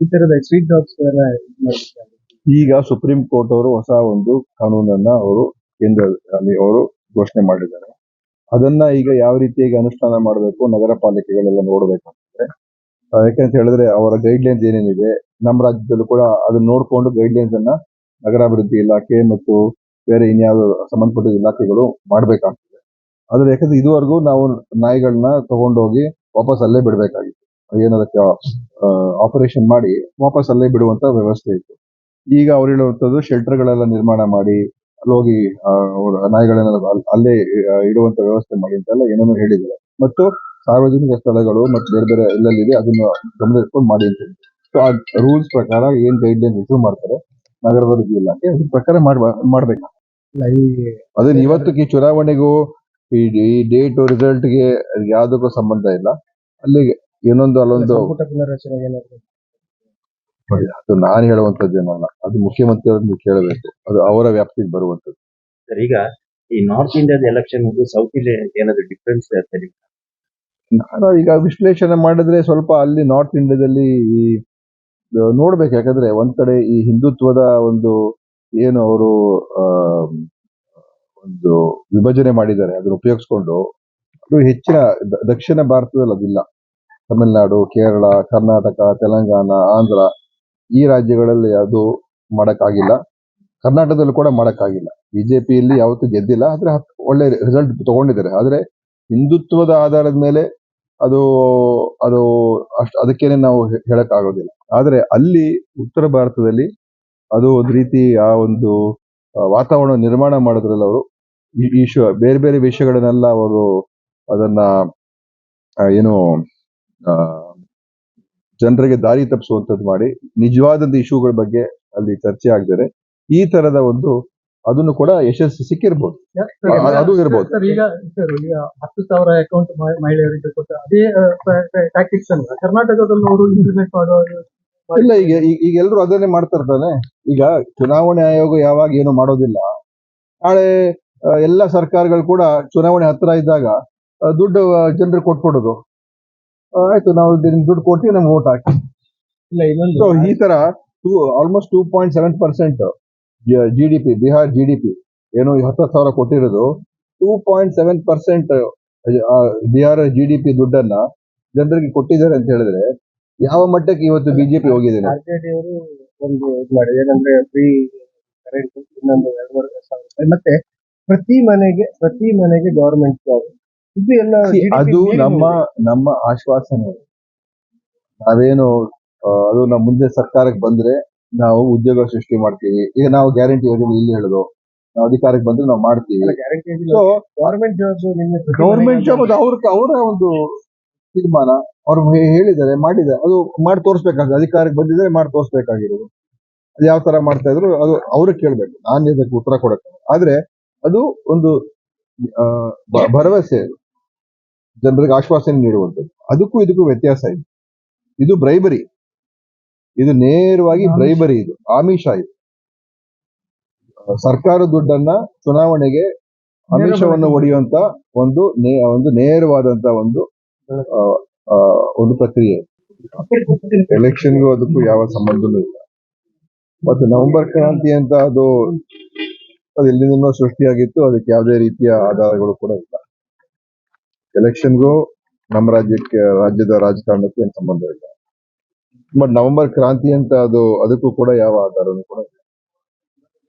ಈ ತರದ ಡಾಗ್ಸ್ ಈಗ ಸುಪ್ರೀಂ ಕೋರ್ಟ್ ಅವರು ಹೊಸ ಒಂದು ಕಾನೂನನ್ನ ಅವರು ಕೇಂದ್ರ ಅಲ್ಲಿ ಅವರು ಘೋಷಣೆ ಮಾಡಿದ್ದಾರೆ. ಅದನ್ನ ಈಗ ಯಾವ ರೀತಿಯಾಗಿ ಅನುಷ್ಠಾನ ಮಾಡಬೇಕು ನಗರ ಪಾಲಿಕೆಗಳೆಲ್ಲ ನೋಡ್ಬೇಕಾಗ್ತದೆ. ಆ, ಯಾಕಂತ ಹೇಳಿದ್ರೆ ಅವರ ಗೈಡ್ ಲೈನ್ಸ್ ಏನೇನಿದೆ ನಮ್ಮ ರಾಜ್ಯದಲ್ಲೂ ಕೂಡ ಅದನ್ನ ನೋಡ್ಕೊಂಡು ಗೈಡ್ಲೈನ್ಸ್ ಅನ್ನ ನಗರಾಭಿವೃದ್ಧಿ ಇಲಾಖೆ ಮತ್ತು ಬೇರೆ ಇನ್ಯಾವ ಸಂಬಂಧಪಟ್ಟ ಇಲಾಖೆಗಳು ಮಾಡ್ಬೇಕಾಗ್ತದೆ. ಆದ್ರೆ ಯಾಕಂದ್ರೆ ಇದುವರೆಗೂ ನಾವು ನಾಯಿಗಳನ್ನ ತಗೊಂಡೋಗಿ ವಾಪಸ್ ಅಲ್ಲೇ ಬಿಡ್ಬೇಕಾಗಿತ್ತು. ಏನದಕ್ಕೆ ಆಪರೇಷನ್ ಮಾಡಿ ವಾಪಸ್ ಅಲ್ಲೇ ಬಿಡುವಂತ ವ್ಯವಸ್ಥೆ ಇತ್ತು. ಈಗ ಅವ್ರು ಹೇಳುವಂಥದ್ದು ಶೆಲ್ಟರ್ ಗಳೆಲ್ಲ ನಿರ್ಮಾಣ ಮಾಡಿ ಅಲ್ಲೋಗಿ ನಾಯಿಗಳನ್ನ ಅಲ್ಲೇ ಇಡುವಂತ ವ್ಯವಸ್ಥೆ ಮಾಡಿ ಅಂತೆಲ್ಲ ಏನೇನೋ ಹೇಳಿದ್ದಾರೆ. ಮತ್ತು ಸಾರ್ವಜನಿಕ ಸ್ಥಳಗಳು ಮತ್ತು ಬೇರೆ ಬೇರೆ ಎಲ್ಲೆಲ್ಲಿದೆ ಅದನ್ನ ಗಮನ ಇಟ್ಕೊಂಡು ಮಾಡಿ ಅಂತ. ಸೊ ಆ ರೂಲ್ಸ್ ಪ್ರಕಾರ ಏನ್ ಗೈಡ್ ಲೈನ್ ಇಶ್ಯೂ ಮಾಡ್ತಾರೆ ನಗರಾಭಿವೃದ್ಧಿ ಇಲಾಖೆ ಅದ್ರ ಪ್ರಕಾರ ಮಾಡ್ಬ ಮಾಡ್ಬೇಕು. ಅದನ್ನ ಇವತ್ತಿಗೆ ಈ ಚುನಾವಣೆಗೂ ಈ ಡೇಟ್ ಡೇಟ್ ರಿಸಲ್ಟ್ಗೆ ಯಾವ್ದಕ್ಕೂ ಸಂಬಂಧ ಇಲ್ಲ. ಅಲ್ಲಿಗೆ ಇನ್ನೊಂದು ಅಲ್ಲೊಂದು ಏನಾದ್ರು? ಅದು ನಾನು ಹೇಳುವಂತದ್ದೇನಲ್ಲ ಅದು ಮುಖ್ಯಮಂತ್ರಿ ಅವ್ರನ್ನ ಕೇಳಬೇಕು. ಅದು ಅವರ ವ್ಯಾಪ್ತಿಗೆ ಬರುವಂತದ್ದು ಸರ್ ಈಗ ಈ ನಾರ್ತ್ ಇಂಡಿಯಾದ ಎಲೆಕ್ಷನ್ ಸೌತ್ ಇಂಡಿಯಾ ಏನಾದ್ರು ಡಿಫ್ರೆನ್ಸ್ ನಾನು ಈಗ? ವಿಶ್ಲೇಷಣೆ ಮಾಡಿದ್ರೆ ಸ್ವಲ್ಪ ಅಲ್ಲಿ ನಾರ್ತ್ ಇಂಡಿಯಾದಲ್ಲಿ ಈ ನೋಡ್ಬೇಕು. ಯಾಕಂದ್ರೆ ಒಂದ್ ಕಡೆ ಈ ಹಿಂದುತ್ವದ ಒಂದು ಏನು ಅವರು ಒಂದು ವಿಭಜನೆ ಮಾಡಿದ್ದಾರೆ. ಅದನ್ನ ಉಪಯೋಗಿಸ್ಕೊಂಡು ಅದು ಹೆಚ್ಚಿನ ದ- ದಕ್ಷಿಣ ಭಾರತದಲ್ಲಿ ಅದಿಲ್ಲ. ತಮಿಳುನಾಡು, ಕೇರಳ, ಕರ್ನಾಟಕ, ತೆಲಂಗಾಣ, ಆಂಧ್ರ ಈ ರಾಜ್ಯಗಳಲ್ಲಿ ಅದು ಮಾಡೋಕ್ಕಾಗಿಲ್ಲ ಕರ್ನಾಟಕದಲ್ಲೂ ಕೂಡ ಮಾಡಕ್ಕಾಗಿಲ್ಲ ಬಿಜೆಪಿಯಲ್ಲಿ ಯಾವತ್ತೂ ಗೆದ್ದಿಲ್ಲ. ಆದ್ರೆ ಒಳ್ಳೆ ರಿಸಲ್ಟ್ ತಗೊಂಡಿದ್ದಾರೆ. ಆದ್ರೆ ಹಿಂದುತ್ವದ ಆಧಾರದ ಮೇಲೆ ಅದು ಅದು ಅಷ್ಟು ಅದಕ್ಕೇನೆ ನಾವು ಹೇಳೋಕ್ಕಾಗೋದಿಲ್ಲ. ಆದ್ರೆ ಅಲ್ಲಿ ಉತ್ತರ ಭಾರತದಲ್ಲಿ ಅದು ಒಂದು ರೀತಿ ಆ ಒಂದು ವಾತಾವರಣ ನಿರ್ಮಾಣ ಮಾಡೋದ್ರಲ್ಲಿ ಅವರು ಈ ಇಶ್ಯೂ ಬೇರೆ ಬೇರೆ ವಿಷಯಗಳನ್ನೆಲ್ಲ ಅವರು ಅದನ್ನ ಏನು ಜನರಿಗೆ ದಾರಿ ತಪ್ಪಿಸುವಂಥದ್ದು ಮಾಡಿ ನಿಜವಾದಂತ ಇಶ್ಯೂಗಳ ಬಗ್ಗೆ ಅಲ್ಲಿ ಚರ್ಚೆ ಆಗಿದ್ದಾರೆ ಈ ತರದ ಒಂದು ಅದನ್ನು ಕೂಡ ಯಶಸ್ಸು ಸಿಕ್ಕಿರ್ಬೋದು. ಅದು ಇರ್ಬೋದು. ಸರ್ ಈಗ ಸರ್ ಈಗ ಹತ್ತು ಸಾವಿರ ಅಕೌಂಟ್ ಮಹಿಳೆಯರಿಗೆ ಕೊಟ್ಟ ಅದೇ ಟ್ಯಾಕ್ಟಿಕ್ಸ್ ಅನ್ನ ಕರ್ನಾಟಕದಲ್ಲಿ ಅವರು ಇಂಪ್ಲಿಮೆಂಟ್ ಮಾಡೋ. ಇಲ್ಲ ಈಗ ಈಗ- ಎಲ್ಲರೂ ಅದನ್ನೇ ಮಾಡ್ತಾ ಇರ್ತಾನೆ ಈಗ ಚುನಾವಣೆ ಆಯೋಗ ಯಾವಾಗ ಏನು ಮಾಡೋದಿಲ್ಲ. ನಾಳೆ ಎಲ್ಲ ಸರ್ಕಾರಗಳು ಕೂಡ ಚುನಾವಣೆ ಹತ್ರ ಇದ್ದಾಗ ದುಡ್ಡು ಜನರು ಕೊಟ್ಬಿಡೋದು. ಆಯ್ತು ನಾವು ನಿಮ್ಗೆ ದುಡ್ಡು ಕೊಡ್ತೀವಿ ನಮ್ಗೆ ಓಟ್ ಹಾಕಿ. ಇಲ್ಲ ಇನ್ನೊಂದು ಸೊ ಈ ತರ two almost two point seven percent G D P Bihar G D P ಏನು ಹತ್ತತ್ತು ಹತ್ತು ಸಾವಿರ ಕೊಟ್ಟಿರೋದು two point seven percent Bihar G D P ದುಡ್ಡನ್ನ ಜನರಿಗೆ ಕೊಟ್ಟಿದ್ದಾರೆ ಅಂತ ಹೇಳಿದ್ರೆ ಯಾವ ಮಟ್ಟಕ್ಕೆ ಇವತ್ತು ಬಿಜೆಪಿ ಹೋಗಿದೆ ಅವರು ಒಂದು ಇದು ಮಾಡಿ ಏನಂದ್ರೆ ಫ್ರೀ ಕರೆಂಟ್ ಇನ್ನೊಂದು ಎರಡೂವರೆ ಸಾವಿರ ಮತ್ತೆ ಪ್ರತಿ ಮನೆಗೆ ಪ್ರತಿ ಮನೆಗೆ ಗವರ್ಮೆಂಟ್ ಜಾಬ್ ಇದು ಎಲ್ಲ ಅದು ನಮ್ಮ ನಮ್ಮ ಆಶ್ವಾಸನೆ. ನಾವೇನು ಅದು ನಮ್ಮ ಮುಂದೆ ಸರ್ಕಾರಕ್ಕೆ ಬಂದ್ರೆ ನಾವು ಉದ್ಯೋಗ ಸೃಷ್ಟಿ ಮಾಡ್ತೀವಿ. ಈಗ ನಾವು ಗ್ಯಾರಂಟಿ ಯೋಜನೆ ಇಲ್ಲಿ ಹೇಳುದು. ನಾವು ಅಧಿಕಾರಕ್ಕೆ ಬಂದ್ರೆ ನಾವು ಮಾಡ್ತೀವಿ. ಗವರ್ಮೆಂಟ್ ಜಾಬ್ ಗೌರ್ಮೆಂಟ್ ಜಾಬ್ ಅದು ಅವ್ರ ಅವರ ಒಂದು ತೀರ್ಮಾನ. ಅವ್ರು ಹೇಳಿದ್ದಾರೆ ಮಾಡಿದ್ದಾರೆ ಅದು ಮಾಡಿ ತೋರಿಸ್ಬೇಕಾಗ್ತದೆ. ಅಧಿಕಾರಕ್ಕೆ ಬಂದಿದ್ರೆ ಮಾಡಿ ತೋರಿಸ್ಬೇಕಾಗಿರೋದು. ಅದು ಯಾವ ತರ ಮಾಡ್ತಾ ಇದ್ರು ಅದು ಅವ್ರಿಗೆ ಕೇಳ್ಬೇಕು. ನಾನು ಇದಕ್ಕೆ ಉತ್ತರ ಕೊಡಕ್ಕೆ. ಆದ್ರೆ ಅದು ಒಂದು ಭರವಸೆ. ಅದು ಜನರಿಗೆ ಆಶ್ವಾಸನೆ ನೀಡುವಂಥದ್ದು. ಅದಕ್ಕೂ ಇದಕ್ಕೂ ವ್ಯತ್ಯಾಸ ಇದೆ. ಇದು ಬ್ರೈಬರಿ ಇದು ನೇರವಾಗಿ ಬ್ರೈಬರಿ ಇದು. ಆಮಿಷ ಇದು. ಸರ್ಕಾರ ದುಡ್ಡನ್ನ ಚುನಾವಣೆಗೆ ಆಮಿಷವನ್ನು ಒಡೆಯುವಂತ ಒಂದು ನೇ- ಒಂದು ನೇರವಾದಂತ ಒಂದು ಒಂದು ಪ್ರಕ್ರಿಯೆ. ಎಲೆಕ್ಷನ್ಗೂ ಅದಕ್ಕೂ ಯಾವ ಸಂಬಂಧನೂ ಇಲ್ಲ. ಮತ್ತೆ ನವೆಂಬರ್ ಕ್ರಾಂತಿ ಅಂತ ಅದು ಅದು ಎಲ್ಲಿಂದನೋ ಸೃಷ್ಟಿಯಾಗಿತ್ತು. ಅದಕ್ಕೆ ಯಾವುದೇ ರೀತಿಯ ಆಧಾರಗಳು ಕೂಡ ಇಲ್ಲ. ಎಲೆಕ್ಷನ್ಗೂ ನಮ್ಮ ರಾಜ್ಯಕ್ಕೆ ರಾಜ್ಯದ ರಾಜಕಾರಣಕ್ಕೂ ಏನು ಸಂಬಂಧ ಇಲ್ಲ. ಬಟ್ ನವೆಂಬರ್ ಕ್ರಾಂತಿ ಅಂತ ಅದು ಅದಕ್ಕೂ ಕೂಡ ಯಾವ ಆಧಾರನೂ ಕೂಡ ಇಲ್ಲ.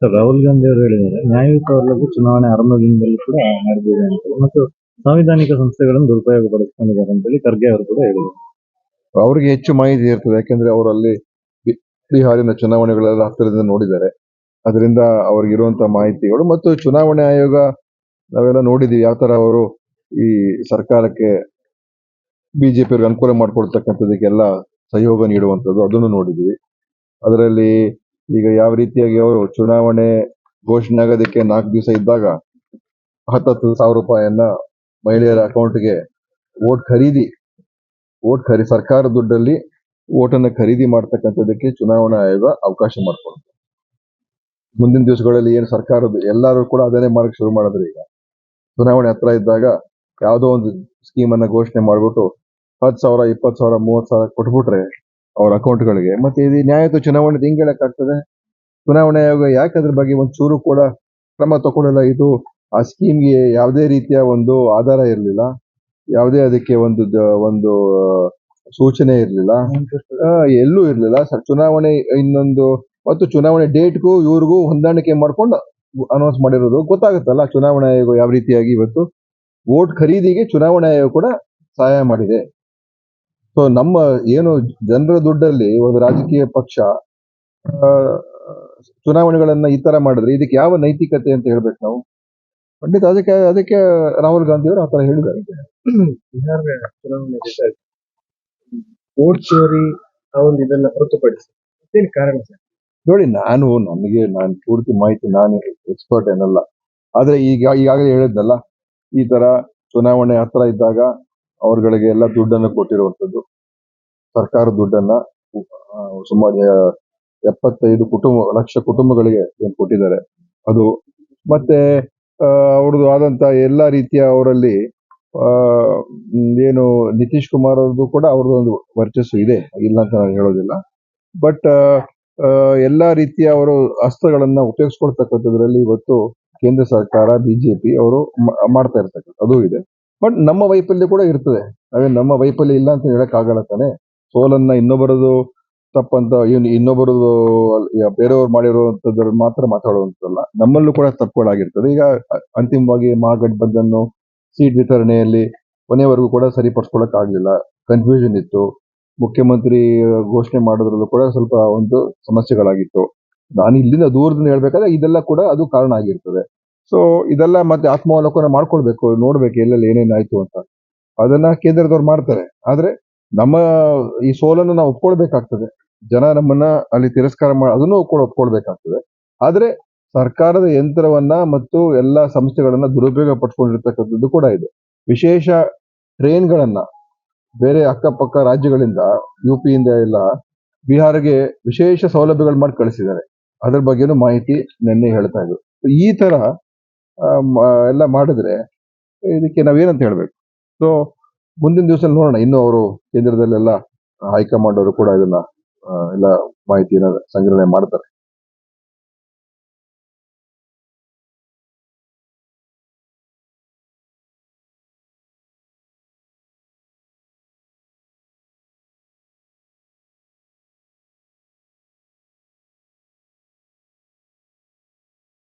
ಸರ್ ರಾಹುಲ್ ಗಾಂಧಿ ಅವರು ಹೇಳಿದ್ದಾರೆ ನ್ಯಾಯಯುತವಲ್ಲದ ಚುನಾವಣೆ ಆರಂಭದಿಂದಲೂ ಕೂಡ ನಡೆದಿದೆ ಅಂತ ಮತ್ತು ಸಾಂವಿಧಾನಿಕ ಸಂಸ್ಥೆಗಳನ್ನು ದುರುಪಯೋಗ ಪಡಿಸ್ಕೊಂಡಿದ್ದಾರೆ ಅಂತೇಳಿ ಖರ್ಗೆ ಅವರು ಕೂಡ ಹೇಳಿದ್ದಾರೆ. ಅವರಿಗೆ ಹೆಚ್ಚು ಮಾಹಿತಿ ಇರ್ತದೆ ಯಾಕೆಂದ್ರೆ ಅವರು ಅಲ್ಲಿ ಬಿ- ಬಿಹಾರಿನ ಚುನಾವಣೆಗಳೆಲ್ಲ ಹತ್ತಿರದಿಂದ ನೋಡಿದ್ದಾರೆ. ಅದರಿಂದ ಅವ್ರಿಗೆ ಇರುವಂತ ಮಾಹಿತಿಗಳು ಮತ್ತು ಚುನಾವಣೆ ಆಯೋಗ ನಾವೆಲ್ಲ ನೋಡಿದೀವಿ ಯಾವ ತರ ಅವರು ಈ ಸರ್ಕಾರಕ್ಕೆ ಬಿಜೆಪಿ ಅವ್ರಿಗೆ ಅನುಕೂಲ ಮಾಡಿಕೊಡ್ತಕ್ಕಂಥದಕ್ಕೆಲ್ಲ ಸಹಯೋಗ ನೀಡುವಂಥದ್ದು ಅದನ್ನು ನೋಡಿದ್ವಿ. ಅದರಲ್ಲಿ ಈಗ ಯಾವ ರೀತಿಯಾಗಿ ಅವರು ಚುನಾವಣೆ ಘೋಷಣೆ ಆಗೋದಕ್ಕೆ ನಾಲ್ಕು ದಿವಸ ಇದ್ದಾಗ ಹತ್ತತ್ತು ಸಾವಿರ ರೂಪಾಯಿಯನ್ನ ಮಹಿಳೆಯರ ಅಕೌಂಟ್ಗೆ ವೋಟ್ ಖರೀದಿ, ವೋಟ್ ಖರೀ, ಸರ್ಕಾರ ದುಡ್ಡಲ್ಲಿ ವೋಟನ್ನ ಖರೀದಿ ಮಾಡ್ತಕ್ಕಂಥದ್ದಕ್ಕೆ ಚುನಾವಣಾ ಆಯೋಗ ಅವಕಾಶ ಮಾಡಿಕೊಡುತ್ತೆ ಮುಂದಿನ ದಿವಸಗಳಲ್ಲಿ ಏನು ಸರ್ಕಾರದ ಎಲ್ಲರೂ ಕೂಡ ಅದನ್ನೇ ಮಾಡಕ್ಕೆ ಶುರು ಮಾಡಿದ್ರೆ ಈಗ. ಚುನಾವಣೆ ಹತ್ರ ಇದ್ದಾಗ ಯಾವುದೋ ಒಂದು ಸ್ಕೀಮ್ ಅನ್ನ ಘೋಷಣೆ ಮಾಡ್ಬಿಟ್ಟು ಹತ್ತು ಸಾವಿರ, ಇಪ್ಪತ್ತು ಸಾವಿರ, ಮೂವತ್ತು ಸಾವಿರ ಕೊಟ್ಬಿಟ್ರೆ ಅವ್ರ ಅಕೌಂಟ್ಗಳಿಗೆ ಮತ್ತೆ ಇದು ನ್ಯಾಯಯುತ ಚುನಾವಣೆ ಹಿಂಗೆ ಹೇಳಕ್ಕಾಗ್ತದೆ ಚುನಾವಣೆ ಆಯೋಗ ಯಾಕೆ ಅದ್ರ ಬಗ್ಗೆ ಒಂದು ಚೂರು ಕೂಡ ಕ್ರಮ ತಗೊಳ್ಳಲ್ಲ? ಇದು ಆ ಸ್ಕೀಮ್ಗೆ ಯಾವುದೇ ರೀತಿಯ ಒಂದು ಆಧಾರ ಇರಲಿಲ್ಲ. ಯಾವುದೇ ಅದಕ್ಕೆ ಒಂದು ಒಂದು ಸೂಚನೆ ಇರಲಿಲ್ಲ. ಎಲ್ಲೂ ಇರಲಿಲ್ಲ. ಚುನಾವಣೆ ಇನ್ನೊಂದು, ಮತ್ತು ಚುನಾವಣೆ ಡೇಟ್ಗೂ, ಇವ್ರಿಗೂ ಹೊಂದಾಣಿಕೆ ಮಾಡ್ಕೊಂಡು ಅನೌನ್ಸ್ ಮಾಡಿರೋದು ಗೊತ್ತಾಗುತ್ತಲ್ಲ? ಚುನಾವಣೆ ಆಯೋಗ ಯಾವ ರೀತಿಯಾಗಿ ಇವತ್ತು ವೋಟ್ ಖರೀದಿಗೆ ಚುನಾವಣಾ ಆಯೋಗ ಕೂಡ ಸಹಾಯ ಮಾಡಿದೆ. ಸೊ ನಮ್ಮ ಏನು ಜನರ ದುಡ್ಡಲ್ಲಿ ಒಂದು ರಾಜಕೀಯ ಪಕ್ಷ ಚುನಾವಣೆಗಳನ್ನ ಈ ತರ ಮಾಡಿದ್ರೆ ಇದಕ್ಕೆ ಯಾವ ನೈತಿಕತೆ ಅಂತ ಹೇಳ್ಬೇಕು ನಾವು? ಖಂಡಿತ ಅದಕ್ಕೆ ಅದಕ್ಕೆ ರಾಹುಲ್ ಗಾಂಧಿ ಅವರು ಆ ತರ ಹೇಳಿದ್ದಾರೆ. ಬಿಹಾರ ಚುನಾವಣೆ ರಿಸಲ್ಟ್ ವೋಟ್ ಚೋರಿ ಆ ಒಂದು ಇದನ್ನ ಹೊರತುಪಡಿಸಿ ಮತ್ತೇನು ಕಾರಣ ಸರ್? ನೋಡಿ ನಾನು ನಮಗೆ ನಾನು ಪೂರ್ತಿ ಮಾಹಿತಿ ನಾನು ಎಕ್ಸ್ಪರ್ಟ್ ಏನಲ್ಲ. ಆದ್ರೆ ಈಗ ಈಗಾಗಲೇ ಹೇಳಿದ್ನಲ್ಲ ಈ ತರ ಚುನಾವಣೆ ಹತ್ರ ಇದ್ದಾಗ ಅವ್ರಗಳಿಗೆ ಎಲ್ಲ ದುಡ್ಡನ್ನು ಕೊಟ್ಟಿರುವಂತದ್ದು ಸರ್ಕಾರ ದುಡ್ಡನ್ನ ಸುಮಾರು ಎಪ್ಪತ್ತೈದು ಕುಟುಂಬ, ಲಕ್ಷ ಕುಟುಂಬಗಳಿಗೆ ಏನ್ ಕೊಟ್ಟಿದ್ದಾರೆ. ಅದು ಮತ್ತೆ ಅವ್ರದ್ದು ಆದಂತ ಎಲ್ಲಾ ರೀತಿಯ ಅವರಲ್ಲಿ ಏನು ನಿತೀಶ್ ಕುಮಾರ್ ಅವ್ರದ್ದು ಕೂಡ ಅವ್ರದ್ದು ಒಂದು ವರ್ಚಸ್ಸು ಇದೆ. ಇಲ್ಲ ಅಂತ ನಾನು ಹೇಳೋದಿಲ್ಲ. ಬಟ್ ಎಲ್ಲಾ ರೀತಿಯ ಅವರು ಅಸ್ತ್ರಗಳನ್ನ ಉಪಯೋಗಿಸ್ಕೊಳ್ತಕ್ಕಂಥದ್ರಲ್ಲಿ ಇವತ್ತು ಕೇಂದ್ರ ಸರ್ಕಾರ, ಬಿಜೆಪಿ ಅವರು ಮಾಡ್ತಾ ಇರ್ತಕ್ಕಂಥ ಅದು ಇದೆ. ಬಟ್ ನಮ್ಮ ವೈಫಲ್ಯ ಕೂಡ ಇರ್ತದೆ. ಅದೇ ನಮ್ಮ ವೈಫಲ್ಯ ಇಲ್ಲ ಅಂತ ಹೇಳಕ್ ಆಗಲ್ಲ ತಾನೆ. ಸೋಲನ್ನ ಇನ್ನೊಬ್ಬರದು ತಪ್ಪಂತ, ಇವ್ನು ಇನ್ನೊಬ್ಬರದು ಬೇರೆಯವ್ರು ಮಾಡಿರುವಂತದ್ರ ಮಾತ್ರ ಮಾತಾಡುವಂತಲ್ಲ ನಮ್ಮಲ್ಲೂ ಕೂಡ ತಪ್ಪುಗಳಾಗಿರ್ತದೆ. ಈಗ ಅಂತಿಮವಾಗಿ ಮಹಾಗಠಬಂಧನ್ ಸೀಟ್ ವಿತರಣೆಯಲ್ಲಿ ಕೊನೆವರೆಗೂ ಕೂಡ ಸರಿಪಡಿಸ್ಕೊಳಕ್ ಆಗ್ಲಿಲ್ಲ. ಕನ್ಫ್ಯೂಷನ್ ಇತ್ತು. ಮುಖ್ಯಮಂತ್ರಿ ಘೋಷಣೆ ಮಾಡೋದ್ರಲ್ಲೂ ಕೂಡ ಸ್ವಲ್ಪ ಒಂದು ಸಮಸ್ಯೆಗಳಾಗಿತ್ತು. ನಾನು ಇಲ್ಲಿಂದ ದೂರದಿಂದ ಹೇಳ್ಬೇಕಾದ್ರೆ ಇದೆಲ್ಲ ಕೂಡ ಅದು ಕಾರಣ ಆಗಿರ್ತದೆ. ಸೊ ಇದೆಲ್ಲ ಮತ್ತೆ ಆತ್ಮಾವಲೋಕನ ಮಾಡ್ಕೊಳ್ಬೇಕು, ನೋಡ್ಬೇಕು ಎಲ್ಲೆಲ್ಲಿ ಏನೇನಾಯ್ತು ಅಂತ. ಅದನ್ನ ಕೇಂದ್ರದವ್ರು ಮಾಡ್ತಾರೆ. ಆದ್ರೆ ನಮ್ಮ ಈ ಸೋಲನ್ನು ನಾವು ಒಪ್ಕೊಳ್ಬೇಕಾಗ್ತದೆ. ಜನ ನಮ್ಮನ್ನ ಅಲ್ಲಿ ತಿರಸ್ಕಾರ ಮಾಡ ಅದನ್ನು ಕೂಡ ಒಪ್ಕೊಳ್ಬೇಕಾಗ್ತದೆ. ಆದ್ರೆ ಸರ್ಕಾರದ ಯಂತ್ರವನ್ನ ಮತ್ತು ಎಲ್ಲಾ ಸಂಸ್ಥೆಗಳನ್ನ ದುರುಪಯೋಗ ಪಡ್ಕೊಂಡಿರ್ತಕ್ಕಂಥದ್ದು ಕೂಡ ಇದೆ. ವಿಶೇಷ ಟ್ರೈನ್ಗಳನ್ನ ಬೇರೆ ಅಕ್ಕಪಕ್ಕ ರಾಜ್ಯಗಳಿಂದ ಯು ಪಿಯಿಂದ ಎಲ್ಲ ಬಿಹಾರ್ಗೆ ವಿಶೇಷ ಸೌಲಭ್ಯಗಳು ಮಾಡಿ ಕಳಿಸಿದ್ದಾರೆ. ಅದ್ರ ಬಗ್ಗೆನೂ ಮಾಹಿತಿ ನಿನ್ನೆ ಹೇಳ್ತಾ ಇದ್ರು. ಈ ತರ ಎಲ್ಲ ಮಾಡಿದ್ರೆ ಇದಕ್ಕೆ ನಾವೇನಂತ ಹೇಳ್ಬೇಕು? ಸೊ ಮುಂದಿನ ದಿವಸ ನೋಡೋಣ. ಇನ್ನು ಅವರು ಕೇಂದ್ರದಲ್ಲೆಲ್ಲ ಹೈಕಮಾಂಡ್ ಅವರು ಕೂಡ ಇದನ್ನ ಎಲ್ಲ ಮಾಹಿತಿಯನ್ನ ಸಂಗ್ರಹಣೆ ಮಾಡ್ತಾರೆ.